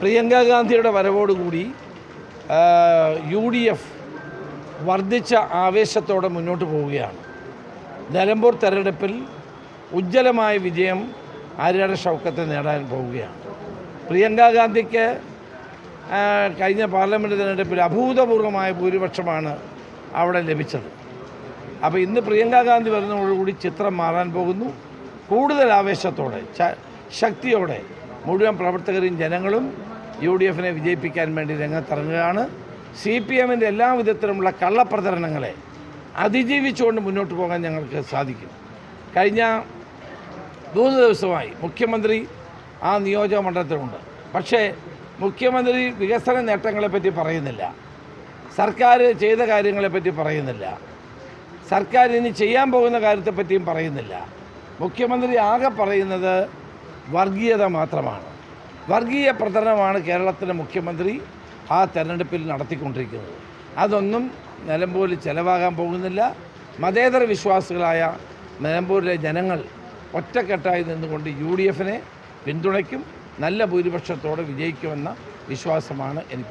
പ്രിയങ്ക ഗാന്ധിയുടെ വരവോടുകൂടി U D F വർദ്ധിച്ച ആവേശത്തോടെ മുന്നോട്ട് പോവുകയാണ്. നിലമ്പൂർ തെരഞ്ഞെടുപ്പിൽ ഉജ്ജ്വലമായ വിജയം ആര്യാട ഷൗക്കത്തെ നേടാൻ പോവുകയാണ്. പ്രിയങ്ക ഗാന്ധിക്ക് കഴിഞ്ഞ പാർലമെന്റ് തെരഞ്ഞെടുപ്പിൽ അഭൂതപൂർവമായ ഭൂരിപക്ഷമാണ് അവിടെ ലഭിച്ചത്. അപ്പോൾ ഇന്ന് പ്രിയങ്ക ഗാന്ധി വരുന്നതോടുകൂടി ചിത്രം മാറാൻ പോകുന്നു. കൂടുതൽ ആവേശത്തോടെ ശക്തിയോടെ മുഴുവൻ പ്രവർത്തകരും ജനങ്ങളും യു ഡി എഫിനെ വിജയിപ്പിക്കാൻ വേണ്ടി രംഗത്തിറങ്ങുകയാണ്. സി പി എമ്മിന്റെ എല്ലാ വിധത്തിലുമുള്ള കള്ളപ്രചരണങ്ങളെ അതിജീവിച്ചുകൊണ്ട് മുന്നോട്ട് പോകാൻ ഞങ്ങൾക്ക് സാധിക്കും. കഴിഞ്ഞ മൂന്ന് ദിവസമായി മുഖ്യമന്ത്രി ആ നിയോജക മണ്ഡലത്തിലുണ്ട്. പക്ഷേ മുഖ്യമന്ത്രി വികസന നേട്ടങ്ങളെപ്പറ്റി പറയുന്നില്ല. സർക്കാർ ചെയ്ത കാര്യങ്ങളെപ്പറ്റി പറയുന്നില്ല. സർക്കാർ ഇനി ചെയ്യാൻ പോകുന്ന കാര്യത്തെപ്പറ്റിയും പറയുന്നില്ല. മുഖ്യമന്ത്രി ആകെ പറയുന്നത് വർഗീയത മാത്രമാണ്. വർഗീയ പ്രചരണമാണ് കേരളത്തിലെ മുഖ്യമന്ത്രി ആ തെരഞ്ഞെടുപ്പിൽ നടത്തിക്കൊണ്ടിരിക്കുന്നത്. അതൊന്നും നിലമ്പൂരിൽ ചിലവാകാൻ പോകുന്നില്ല. മതേതര വിശ്വാസികളായ നിലമ്പൂരിലെ ജനങ്ങൾ ഒറ്റക്കെട്ടായി നിന്നുകൊണ്ട് യു ഡി എഫിനെ പിന്തുണയ്ക്കും നല്ല ഭൂരിപക്ഷത്തോടെ വിജയിക്കുമെന്ന വിശ്വാസമാണ് എനിക്ക്.